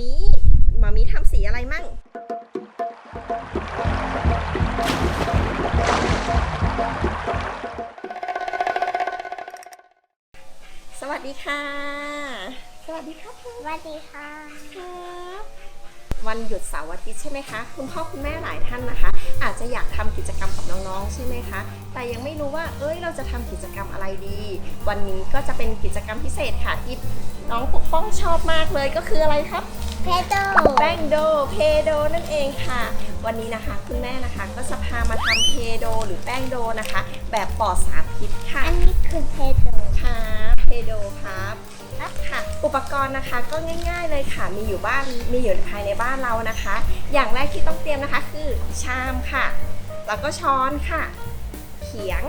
มีมามีทำสีอะไรมั่ง สวัสดีค่ะ สวัสดีครับสวัสดีค่ะครับวันหยุดเสาร์อาทิตย์ใช่ไหมคะ คุณพ่อคุณแม่หลายท่านนะคะ อาจจะอยากทำกิจกรรมกับน้องๆใช่ไหมคะ แต่ยังไม่รู้ว่าเอ้ยเราจะทำกิจกรรมอะไรดี วันนี้ก็จะเป็นกิจกรรมพิเศษค่ะที่น้องปกป้องชอบมากเลยก็คืออะไรครับ เพโดแป้งโดเพโดนั่นเองค่ะ วันนี้นะคะคุณแม่นะคะก็จะพามาทำเพโดหรือแป้งโดนะคะ แบบปลอดสารพิษค่ะ อันนี้คือเพโดครับเพโดครับค่ะ อุปกรณ์นะคะก็ง่าย ๆ เลยค่ะ มีอยู่บ้านมีอยู่ภายในบ้านเรานะคะ อย่างแรกที่ต้องเตรียมนะคะคือชามค่ะ แล้วก็ช้อนค่ะ เขียง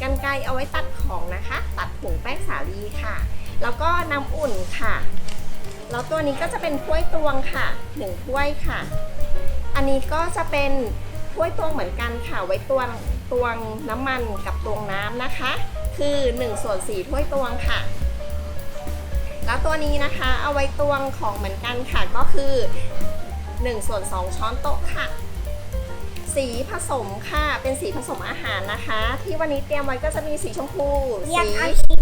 กันไกรเอาไว้ตัดของนะคะ ตัดผงแป้งสาลีค่ะ แล้วก็น้ำอุ่นค่ะ แล้วตัวนี้ก็จะเป็นถ้วยตวงค่ะหนึ่งถ้วยค่ะ อันนี้ก็จะเป็นถ้วยตวงเหมือนกันค่ะ ไว้ตวงตวงน้ำมันกับตวงน้ำนะคะ คือ1ส่วน4ถ้วยตวงค่ะ แล้วตัวนี้นะคะเอาไว้ตวงของเหมือนกันค่ะ ก็คือ1ส่วน2ช้อนโต๊ะค่ะ สีผสมค่ะ เป็นสีผสมอาหารนะคะ ที่วันนี้เตรียมไว้ก็จะมีสีชมพู สี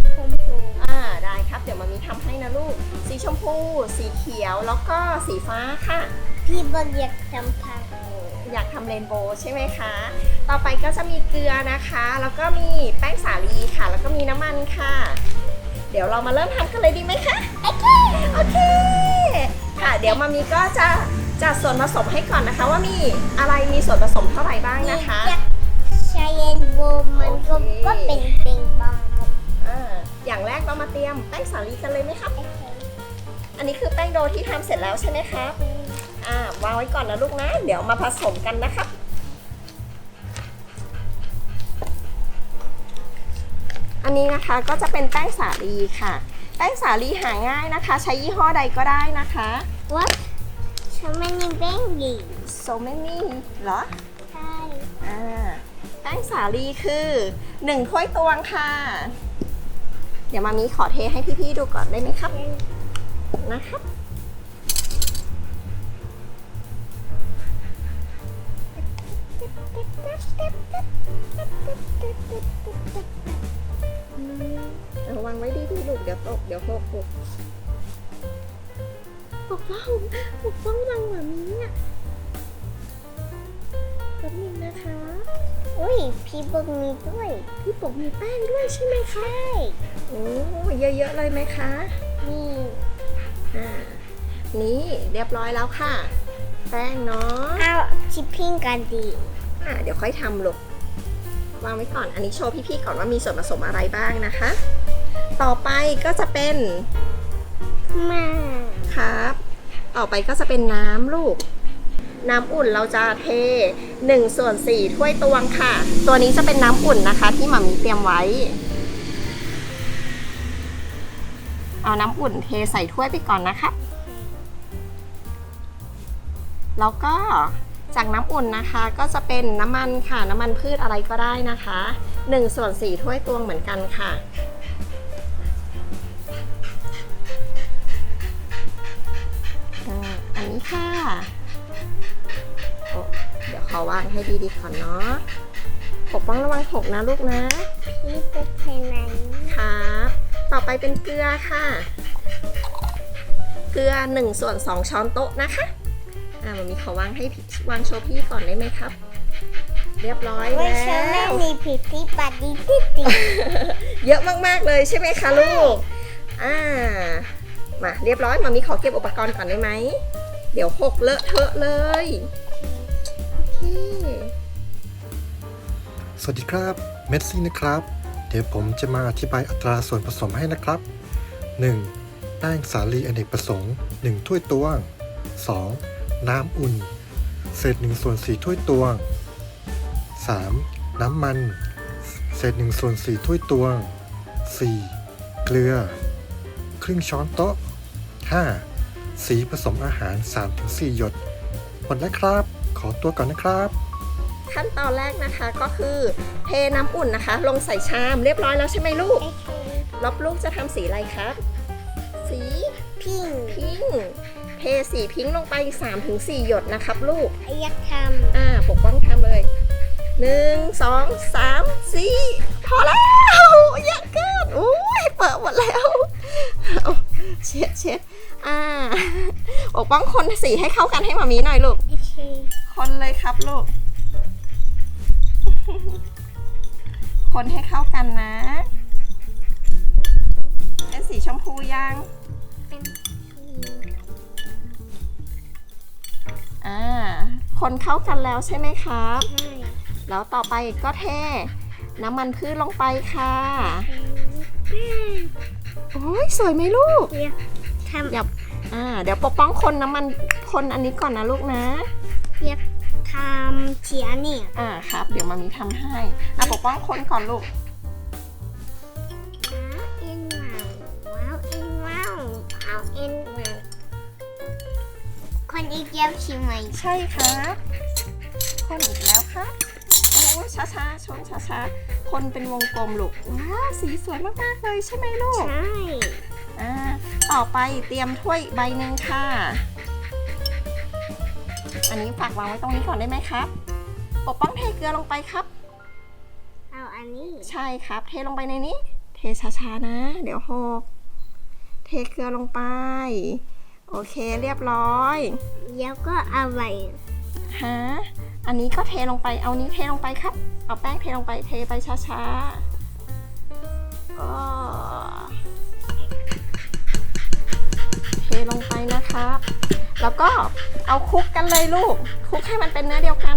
ครับ เดี๋ยวมามีทำให้นะลูก สีชมพู สีเขียวแล้วก็สีฟ้าค่ะ พี่บอกอยากทำทางอยากทำเรนโบว์ใช่ไหมคะ ต่อไปก็จะมีเกลือนะคะ แล้วก็มีแป้งสาลีค่ะ แล้วก็มีน้ำมันค่ะ เดี๋ยวเรามาเริ่มทำกันเลยดีไหมคะ โอเค โอเค ค่ะ เดี๋ยวมามีก็จะจัดส่วนผสมให้ก่อนนะคะ ว่ามีอะไรมีส่วนผสมเท่าไหร่บ้างนะคะอยากใช้เรนโบว์มันก็โอเคก็เป็นปิงปองอ่า อย่างแรกเรามาเตรียมแป้งสาลีกันเลยไหมครับ อันนี้คือแป้งโดที่ทำเสร็จแล้วใช่ไหมครับอ่าวางไว้ก่อนนะลูกนะ เดี๋ยวมาผสมกันนะครับอันนี้นะคะก็จะเป็นแป้งสาลีค่ะ แป้งสาลีหาง่ายนะคะ ใช้ยี่ห้อใดก็ได้นะคะว่าฉันไม่มีแป้งดี so many เหรอ ใช่ อ่า แป้งสาลีคือ1ถ้วยตวงค่ะ เดี๋ยวมามีขอเทให้พี่ๆดูก่อนได้ไหมครับ นะครับเอาวางไว้ดีๆลูกเดี๋ยวตกเดี๋ยวหกลูกปกป้องปกป้องวางแบบนี้อะแป๊บนึงนะคะ อุ้ย พี่บอกมีด้วย พี่ปกมีแป้งด้วยใช่ไหมคะใช่ โอ้เยอะๆเลยไหมคะนี่อ่านี่เรียบร้อยแล้วค่ะ แป้งเนาะเอาชิปปิ้งกันดีอ่าเดี๋ยวค่อยทำลูกวางไว้ก่อน อันนี้โชว์พี่ๆก่อนว่ามีส่วนผสมอะไรบ้างนะคะ ต่อไปก็จะเป็นมาครับ ต่อไปก็จะเป็นน้ำลูก น้ำอุ่นเราจะเท1ส่วน4ถ้วยตวงค่ะ ตัวนี้จะเป็นน้ำอุ่นนะคะ ที่หมามีเตรียมไว้ เอาน้ำอุ่นเทใส่ถ้วยไปก่อนนะคะ แล้วก็จากน้ำอุ่นนะคะก็จะเป็นน้ำมันค่ะ น้ำมันพืชอะไรก็ได้นะคะ1ส่วน4ถ้วยตวงเหมือนกันค่ะ อันนี้ค่ะเดี๋ยวขอวางให้ดีๆก่อนเนาะปกป้องระวังหกนะลูกนะพี่จะใช้ไหนครับ ต่อไปเป็นเกลือค่ะ เกลือ1ส่วน2ช้อนโต๊ะนะคะอ่ามันมีขอวางให้พี่วางโชว์พี่ก่อนได้ไหมครับ เรียบร้อยว่าแล้ฉันไม่วมีผิดที่ปฏิทินติเยอะมากๆเลยใช่ไหมคะลูกอ่ามาเรียบร้อยมามีขอเก็บอุปกรณ์ก่อนได้ไหม เดี๋ยวหกเลอะเทอะเลย โอเค สวัสดีครับ เมสซี่นะครับ เดี๋ยวผมจะมาอธิบายอัตราส่วนผสมให้นะครับ 1. แป้งสาลีอเนกประสงค์ 1 ถ้วยตวง 2. น้ำอุ่น เศษ1ส่วน4ถ้วยตวง 3. น้ำมัน เศษ1ส่วน4ถ้วยตวง 4. เกลือ ครึ่งช้อนโต๊ะ 5. สีผสมอาหาร 3-4 หยด หมดแล้วครับ ขอตัวก่อนนะครับ ขั้นตอนแรกนะคะก็คือเทน้ำอุ่นนะคะ ลงใส่ชามเรียบร้อยแล้วใช่ไหมลูกรอบลูกจะทำสีอะไรครับ สีพิงพิงค์พเทสีพิงค์ลงไป3-4ถึง4หยดนะครับ ลูกอยากทอ่าปกป้องทำเลยหนึ่งสองสามสี่พอแล้วอย่าเกินอุ้ยเปิดหมดแล้วเอาเช็ดเช็ดอ่าปกป้องคนสีให้เข้ากันให้มามีหน่อยลูกำโอเคคนเลยครับลูก คนให้เข้ากันนะ เป็นสีชมพูยัง เป็นสีอ่า คนเข้ากันแล้วใช่ไหมครับ ใช่แล้วต่อไปก็เทน้ำมันพืชลงไปค่ะ โอ้ยสวยไหมลูกอยากทำอย่าอ่า เดี๋ยวปกป้องคนน้ำมันคนอันนี้ก่อนนะลูกนะอยากทำเชียเนี่ยอ่าครับ เดี๋ยวมามีทำให้อะปกป้องคนก่อนลูก ว้าวเอ็นว้าวว้าวเอ็นว้าวว้าวเอ็นว้าวคนอีกเดียวใช่ไหมใช่ครับคนอีกแล้วครับโอ้ยช้าช้าๆชนช้าช้าๆคนเป็นวงกลมลูกว้าสีสวยมากๆเลยใช่ไหมลูกใช่ อ่าต่อไปเตรียมถ้วยอีกใบหนึ่งค่ะ อันนี้ฝากวางไว้ตรงนี้ก่อนได้ไหมครับ ปกป้องเทเกลือลงไปครับ เอาอันนี้ ใช่ครับ เทลงไปในนี้ เทช้าๆนะ เดี๋ยวหก เทเกลือลงไป โอเคเรียบร้อยแล้วก็เอาไว้ฮะอันนี้ก็เทลงไป เอานี้เทลงไปครับ เอาแป้งเทลงไป เทไปช้าๆก็เท ลงไปนะครับ แล้วก็เอาคลุกกันเลยลูกคลุกให้มันเป็นเนื้อเดียวกัน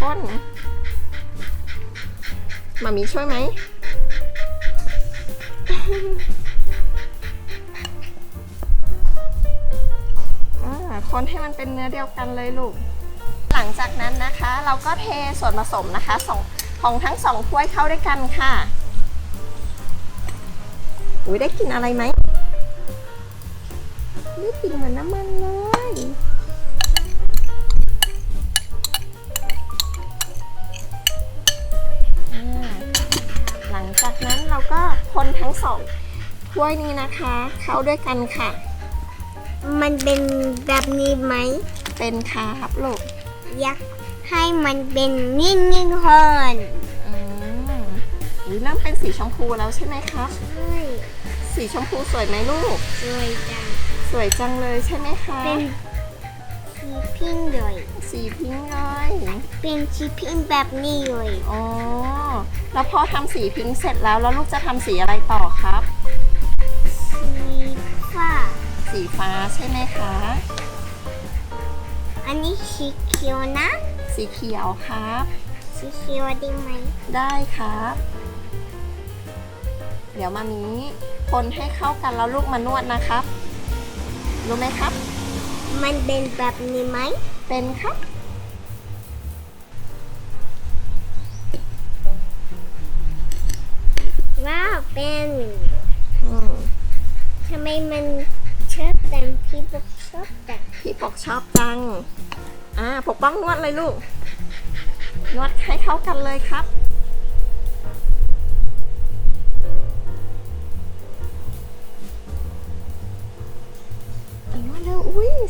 คนมามีช่วยไหมอ่าคนให้มันเป็นเนื้อเดียวกันเลยลูก หลังจากนั้นนะคะ เราก็เทส่วนผสมนะคะสองของทั้งสองถ้วยเข้าด้วยกันค่ะ อุ้ยได้กินอะไรไหม ได้กลิ่นเหมือนน้ำมันเลยอ่าหลังจากนั้นเราก็คนทั้งสองถ้วยนี้นะคะ เข้าด้วยกันค่ะ มันเป็นแบบนี้ไหม เป็นครับลูก อยากให้มันเป็นนิ่งๆก่อนอืมอุ๊ยเริ่มเป็นสีชมพูแล้วใช่ไหมครับ ใช่สีชมพูสวยไหมลูก สวยจัง สวยจังเลยใช่ไหมคะ เป็นสีพิงค์เลย สีพิงค์เลยเป็นสีพิงค์แบบนี้เลยอ๋อแล้วพอทำสีพิงค์เสร็จแล้วแล้วลูกจะทำสีอะไรต่อครับ สีฟ้า สีฟ้าใช่ไหมคะ อันนี้สีเขียวนะ สีเขียวครับ สีเขียวได้ไหม ได้ครับ เดี๋ยวมามีคนให้เข้ากันแล้วลูกมานวดนะครับ รู้ไหมครับ มันเป็นแบบนี้ไหม เป็นครับ ว้าว เป็นอืมทำไมมันชอบแต่งพี่บอกชอบแต่งพี่ปกชอบจัง อ่า ปกป้องนวดเลยลูก นวดให้เข้ากันเลยครับ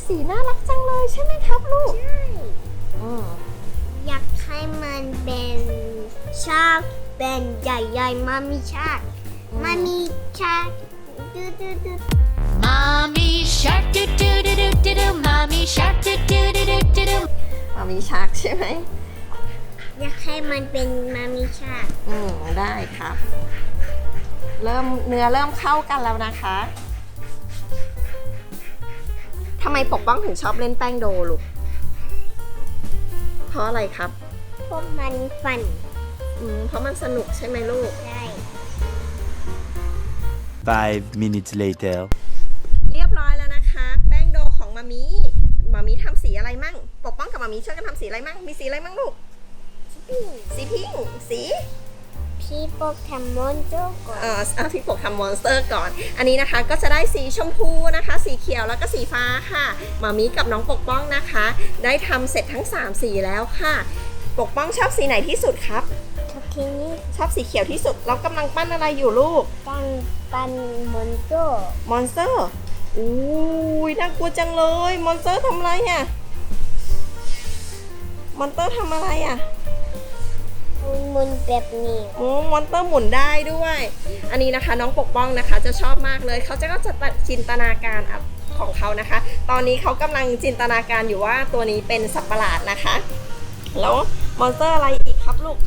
สีน่ารักจังเลยใช่ไหมครับลูก ใช่อืมอยากให้มันเป็นชากเป็นใหญ่ๆมามีชากมามีชากดูดูดู Mommy shark do do do do do do. Mommy shark do do do do do do. มามีชักใช่ไหม อยากให้มันเป็นมามีชากอืม ได้ครับ เริ่มเนื้อเริ่มเข้ากันแล้วนะคะทำไมปกป้องถึงชอบเล่นแป้งโดลูก เพราะอะไรครับพวกมันฟันอืมเพราะมันสนุกใช่ไหมลูกใช่ Five minutes later. เรียบร้อยแล้วนะคะ แป้งโดของมามีมามีทำสีอะไรมั่ง ปกป้องกับมามีช่วยกันทำสีอะไรมั่ง มีสีอะไรมั่งลูก สีพิงค์สี พี่โปกทำมอนโจก่อนเอ่อเอาพี่ปกทำมอนสเตอร์ก่อน อันนี้นะคะก็จะได้สีชมพูนะคะ สีเขียวแล้วก็สีฟ้าค่ะมามีกับน้องปกป้องนะคะ ได้ทำเสร็จทั้ง 3 สีแล้วค่ะ ปกป้องชอบสีไหนที่สุดครับ ทุกทีนี้ชอบสีเขียวที่สุด เรากำลังปั้นอะไรอยู่ลูก ตั้งปันมอนโจมอนสเตอร์อุ้ยน่ากลัวจังเลย มอนสเตอร์ทำอะไรอะ มอนสเตอร์ทำอะไรอะ มุนแบบนี้โอ้มอนเตอร์หมุนได้ด้วย อันนี้นะคะน้องปกป้องนะคะ จะชอบมากเลย เขาจะก็จะตัดจินตนาการอะของเขานะคะ ตอนนี้เขากำลังจินตนาการอยู่ว่าตัวนี้เป็นสัตว์ประหลาดนะคะ แล้วมอนสเตอร์อะไรอีกครับลูก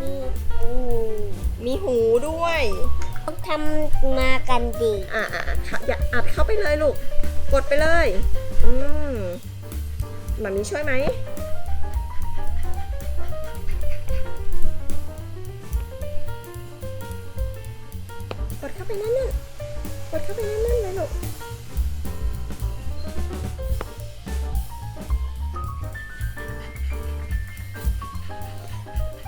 มีอูมีหูด้วยต้องทำมากันดีอ่าอ่าค่ะอย่าอัดเข้าไปเลยลูก กดไปเลย อืมมามีช่วยไหม ไปนั่นน่ะกดเข้าไปนั่นนั่นเลยลูก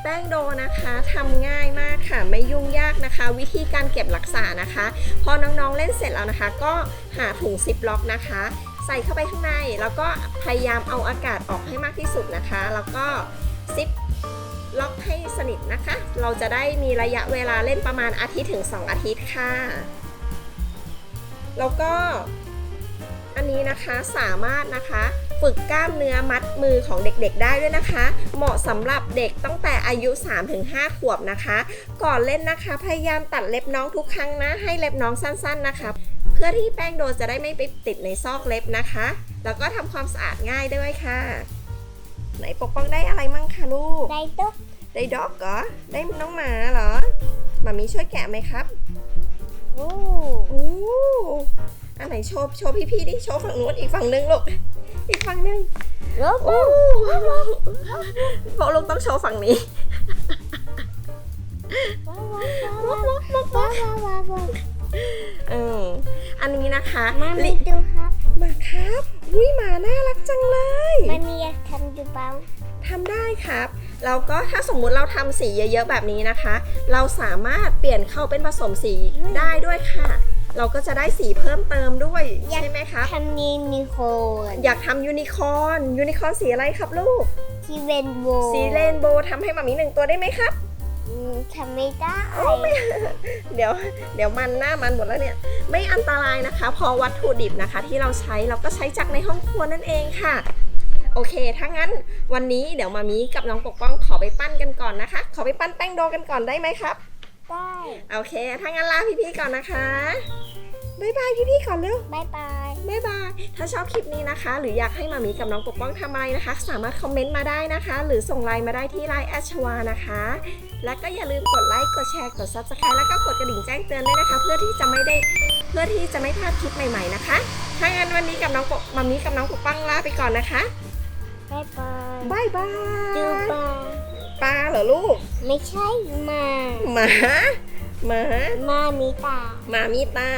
แป้งโดนะคะทำง่ายมากค่ะไม่ยุ่งยากนะคะ วิธีการเก็บรักษานะคะ พอน้องๆเล่นเสร็จแล้วนะคะ ก็หาถุงซิปล็อกนะคะ ใส่เข้าไปข้างใน แล้วก็พยายามเอาอากาศออกให้มากที่สุดนะคะ แล้วก็ซิป ล็อกให้สนิทนะคะ เราจะได้มีระยะเวลาเล่นประมาณอาทิตย์ถึง 2 อาทิตย์ค่ะ แล้วก็อันนี้นะคะสามารถนะคะฝึกกล้ามเนื้อมัดมือของเด็กๆ ได้ด้วยนะคะ เหมาะสำหรับเด็กตั้งแต่อายุ 3-5 ขวบนะคะ ก่อนเล่นนะคะ พยายามตัดเล็บน้องทุกครั้งนะ ให้เล็บน้องสั้น ๆนะคะ เพื่อที่แป้งโดจะได้ไม่ไปติดในซอกเล็บนะคะ แล้วก็ทำความสะอาดง่ายด้วยค่ะ ไหนปกป้องได้อะไรมั่งคะลูก ได้ตุ๊กได้ด็อกเหรอ ได้น้องหมาเหรอมามีช่วยแกะไหมครับโอ้โอ้อันไหนโชว์โชว์พี่ๆดิโชว์ฝั่งนู้นอีกฝั่งนึงลูก อีกฝั่งนึงโอ้โอ้บอกลูกต้องโชว์ฝั่งนี้ว้าวว้าวว้าวว้าวว้าวว้าวว้าวเอออันนี้นะคะ มามีลิดูครับหมาครับ อุ้ยหมาน่ารักจังเลยมามีอยากทำดูบ้างทำได้ครับแล้วก็ถ้าสมมุติเราทำสีเยอะๆแบบนี้นะคะ เราสามารถเปลี่ยนเข้าเป็นผสมสีได้ด้วยค่ะ เราก็จะได้สีเพิ่มเติมด้วยใช่ไหมครับ ทำนินิโคนอยากทำยูนิคอร์นยูนิคอร์นสีอะไรครับลูกที่เวนโวสีเรนโบว์ทำให้มามีหนึ่งตัวได้ไหมครับอืม ทำไม่ได้เดี๋ยวเดี๋ยวมันหน้ามันหมดแล้วเนี่ย ไม่อันตรายนะคะเพอวัตถุดิบนะคะ ที่เราใช้เราก็ใช้จากในห้องครัวนั่นเองค่ะ โอเค ถ้างั้นวันนี้เดี๋ยวมามีกับน้องปกป้องขอไปปั้นกันก่อนนะคะ ขอไปปั้นแป้งโดกันก่อนได้ไหมครับ ได้ โอเค ถ้างั้นลาพี่ๆก่อนนะคะ บ๊ายบายพี่ๆก่อนเร็วบายบายบ๊ายบาย ถ้าชอบคลิปนี้นะคะ หรืออยากให้มามีกับน้องปกป้องทำอะไรนะคะ สามารถคอมเมนต์มาได้นะคะ หรือส่งไลน์มาได้ที่ไลน์แอชวานะคะ แล้วก็อย่าลืมกดไลค์ กดแชร์ กด subscribe แล้วก็กดกระดิ่งแจ้งเตือนด้วยนะคะ เพื่อที่จะไม่ได้ เพื่อที่จะไม่พลาดคลิปใหม่ๆนะคะ ถ้างั้นวันนี้กับน้องปกมามีกับน้องปกป้องลาไปก่อนนะคะบายบายบ๊ายบาดูยบ้างปลาเหรอลูก ไม่ใช่มาหมา หมา มามีตาหมามีตา